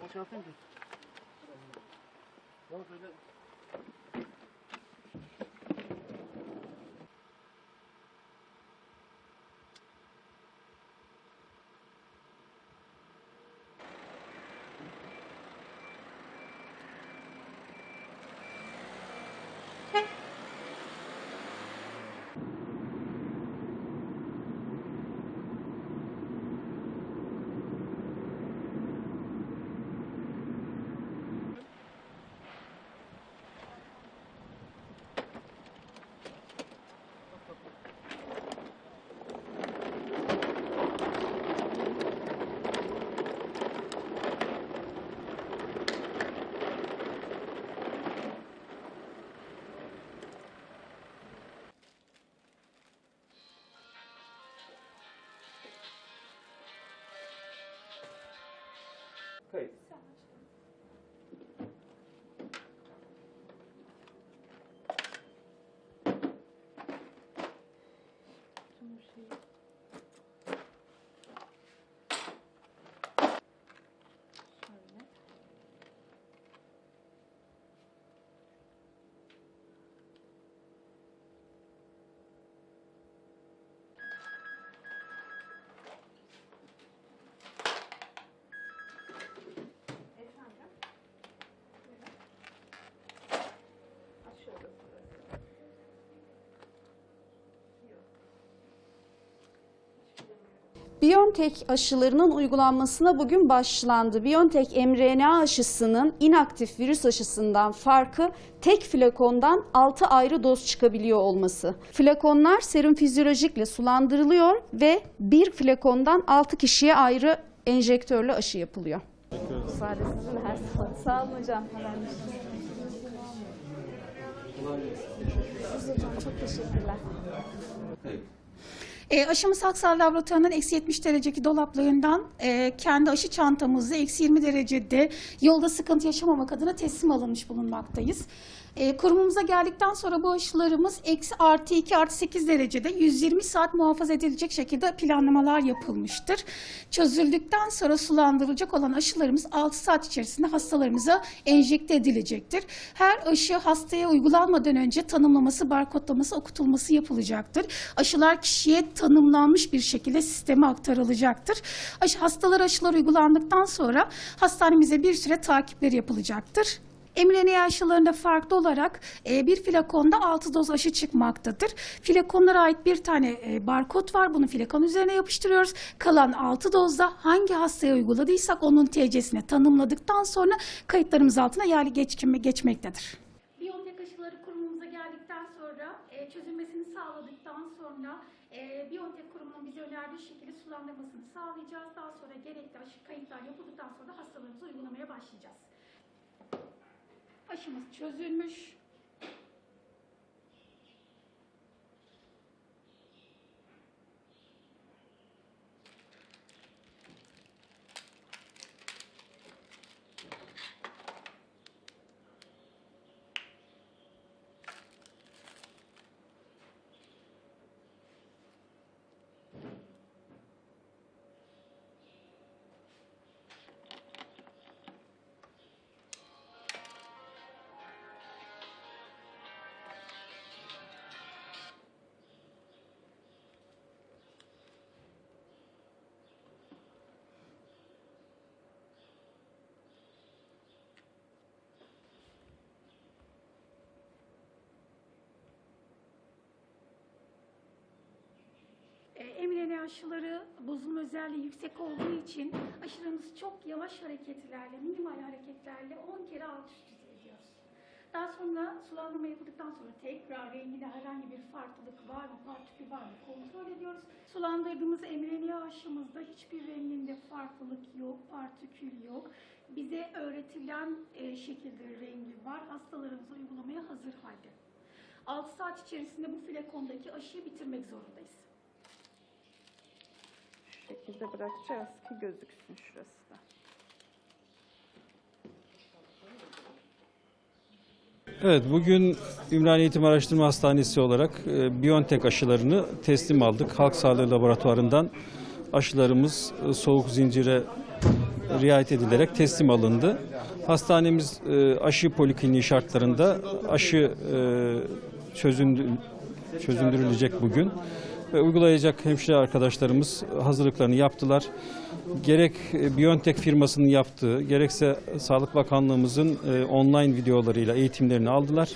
Boşaltayım ki. Bak öyle. place. BioNTech aşılarının uygulanmasına bugün başlandı. BioNTech mRNA aşısının inaktif virüs aşısından farkı tek flakondan 6 ayrı doz çıkabiliyor olması. Flakonlar serum fizyolojikle sulandırılıyor ve bir flakondan 6 kişiye ayrı enjektörle aşı yapılıyor. Zaman. Sağ olun hocam. Hocam çok teşekkürler. E, aşımız Haksal Laboratuvarı'ndan eksi 70 dereceki dolaplarından e, kendi aşı çantamızı eksi 20 derecede yolda sıkıntı yaşamamak adına teslim alınmış bulunmaktayız. E, kurumumuza geldikten sonra bu aşılarımız eksi artı 2 artı 8 derecede 120 saat muhafaza edilecek şekilde planlamalar yapılmıştır. Çözüldükten sonra sulandırılacak olan aşılarımız 6 saat içerisinde hastalarımıza enjekte edilecektir. Her aşı hastaya uygulanmadan önce tanımlaması, barkodlaması, okutulması yapılacaktır. Aşılar kişiye tanımlanmış bir şekilde sisteme aktarılacaktır. Aşı, hastalar aşılar uygulandıktan sonra hastanemize bir süre takipleri yapılacaktır. mRNA aşılarında farklı olarak e, bir flakonda 6 doz aşı çıkmaktadır. Flakonlara ait bir tane e, barkod var. Bunu flakon üzerine yapıştırıyoruz. Kalan 6 dozda hangi hastaya uyguladıysak onun TC'sini tanımladıktan sonra kayıtlarımız altına yerli geçme, geçmektedir. Biyontek aşıları kurumumuza geldikten sonra e, çözülmesini sağladıktan sonra e, Biyontek kurumunun bize önerdiği şekilde sulandırmasını sağlayacağız. Daha sonra gerekli aşı kayıtlar yapıldıktan sonra da hastalarımıza uygulamaya başlayacağız. Aşımız çözülmüş. Aşıları bozulma özelliği yüksek olduğu için aşılarımızı çok yavaş hareketlerle, minimal hareketlerle 10 kere alt üst ediyoruz. Daha sonra sulandırma yapıldıktan sonra tekrar renginde herhangi bir farklılık var mı, partikül var mı kontrol ediyoruz. Sulandırdığımız mRNA aşımızda hiçbir renginde farklılık yok, partikül yok. Bize öğretilen e, şekilde rengi var. Hastalarımıza uygulamaya hazır halde. 6 saat içerisinde bu flakondaki aşıyı bitirmek zorundayız. Şekilde bırakacağız ki gözüksün şurası da. Evet, bugün Ümraniye Eğitim Araştırma Hastanesi olarak e, BioNTech aşılarını teslim aldık. Halk Sağlığı Laboratuvarı'ndan aşılarımız e, soğuk zincire riayet edilerek teslim alındı. Hastanemiz e, aşı polikliniği şartlarında aşı e, çözündü, çözündürülecek bugün. Uygulayacak hemşire arkadaşlarımız hazırlıklarını yaptılar. Gerek e, BioNTech firmasının yaptığı, gerekse Sağlık Bakanlığımızın e, online videolarıyla eğitimlerini aldılar.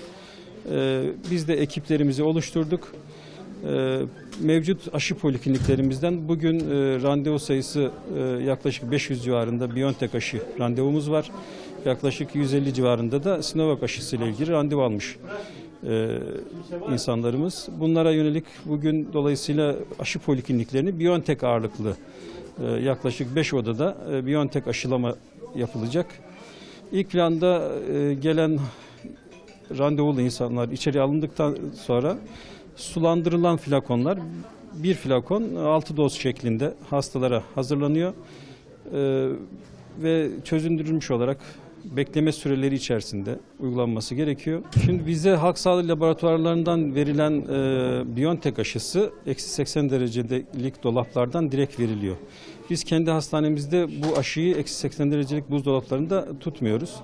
E, Biz de ekiplerimizi oluşturduk. Mevcut aşı polikliniklerimizden bugün randevu sayısı yaklaşık 500 civarında BioNTech aşı randevumuz var. Yaklaşık 150 civarında da Sinovac aşısı ile ilgili randevu almış e, insanlarımız. Bunlara yönelik bugün dolayısıyla aşı polikliniklerini BioNTech ağırlıklı e, yaklaşık 5 odada e, BioNTech aşılama yapılacak. İlk planda e, gelen randevulu insanlar içeri alındıktan sonra sulandırılan flakonlar bir flakon 6 doz şeklinde hastalara hazırlanıyor Ee, ve çözündürülmüş olarak bekleme süreleri içerisinde uygulanması gerekiyor. Şimdi bize halk sağlığı laboratuvarlarından verilen e, BioNTech aşısı eksi 80 derecelik dolaplardan direkt veriliyor. Biz kendi hastanemizde bu aşıyı eksi 80 derecelik buzdolaplarında tutmuyoruz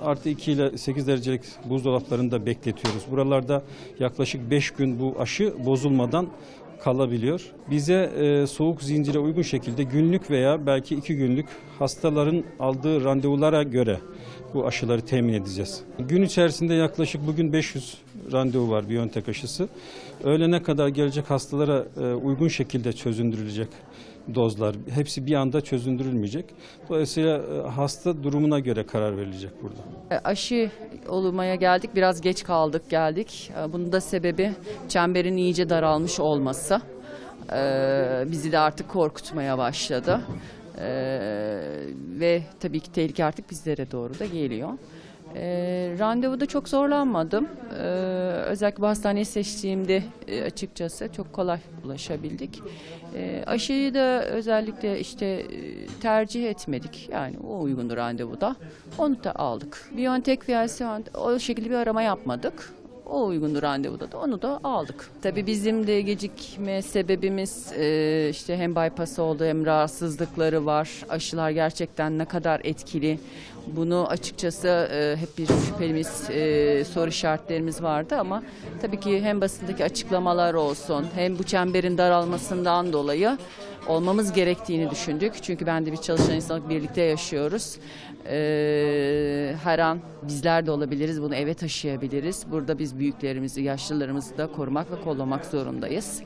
artı 2 ile 8 derecelik buzdolaplarında bekletiyoruz. Buralarda yaklaşık 5 gün bu aşı bozulmadan kalabiliyor. Bize e, soğuk zincire uygun şekilde günlük veya belki 2 günlük hastaların aldığı randevulara göre bu aşıları temin edeceğiz. Gün içerisinde yaklaşık bugün 500 randevu var BioNTech aşısı. Öğlene kadar gelecek hastalara e, uygun şekilde çözündürülecek dozlar. Hepsi bir anda çözündürülmeyecek. Dolayısıyla e, hasta durumuna göre karar verilecek burada. E, Aşı olmaya geldik. Biraz geç kaldık geldik. Bunun da sebebi çemberin iyice daralmış olması. Bizi de artık korkutmaya başladı. E, Ve tabii ki tehlike artık bizlere doğru da geliyor. E, randevuda çok zorlanmadım. E, özellikle hastaneyi seçtiğimde e, açıkçası çok kolay ulaşabildik. E, aşıyı da özellikle işte e, tercih etmedik. Yani o uygundu randevuda. Onu da aldık. BioNTech Viyasyon o şekilde bir arama yapmadık. O uygundu randevuda da onu da aldık. Tabii bizim de gecikme sebebimiz e, işte hem bypass oldu hem rahatsızlıkları var. Aşılar gerçekten ne kadar etkili. Bunu açıkçası e, hep bir şüphelimiz, e, soru işaretlerimiz vardı ama tabii ki hem basındaki açıklamalar olsun hem bu çemberin daralmasından dolayı olmamız gerektiğini düşündük. Çünkü ben de bir çalışan insanlık birlikte yaşıyoruz. Ee, her an bizler de olabiliriz, bunu eve taşıyabiliriz. Burada biz büyüklerimizi, yaşlılarımızı da korumak ve kollamak zorundayız.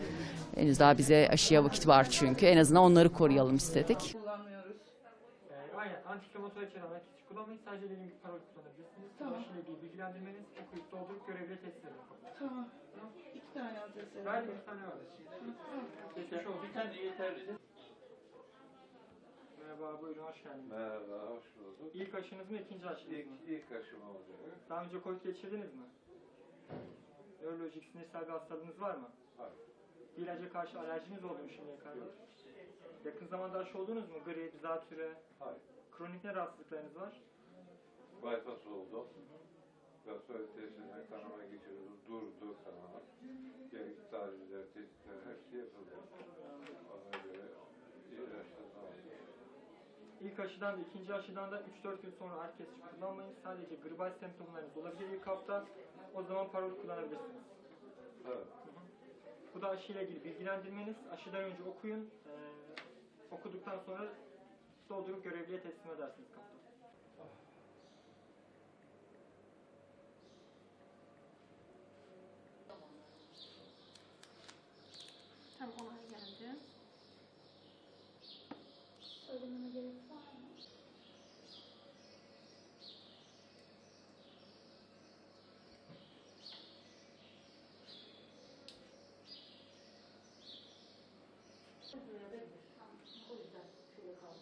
Henüz daha bize aşıya vakit var çünkü. En azından onları koruyalım istedik. kullanmıyoruz. Ee, aynen anti-inflamatuar için olarak hiç kullanmayın. Sadece dediğim gibi parol kullanabilirsiniz. Tamam. Aşıyla ilgili bilgilendirmeniz, okuyup doldurup görevliye teslim edin. Tamam. Tane alacağız Ben herhalde. bir tane vardı. Geçmiş olsun. Bir tane yeterli. Merhaba, buyurun hoş geldiniz. Merhaba, hoş bulduk. İlk aşınız mı, ikinci aşınız İlk, mı? ilk aşım olacak. Daha önce COVID geçirdiniz mi? Nörolojik sinirsel bir hastalığınız var mı? Hayır. Bir ilaca karşı alerjiniz oldu mu şimdiye kadar? Yakın zamanda aşı oldunuz mu? Grip, zatüre, Hayır. kronik ne rahatsızlıklarınız var? Bypass oldu. Gastrolit testine kanama geçirildi. Durdu kanama. Gerekli tahliller, tetkikler hepsi yapıldı. Ona göre ilaçlar aldım. İlk aşıdan da ikinci aşıdan da 3-4 gün sonra herkes kullanmayın. Sadece gribal semptomlarınız olabilir ilk hafta. O zaman parol kullanabilirsiniz. Evet. Bu da aşıyla ilgili bilgilendirmeniz. Aşıdan önce okuyun. Ee, okuduktan sonra doldurup görevliye teslim edersiniz kaptan. 是不是为什么上后一段特别高？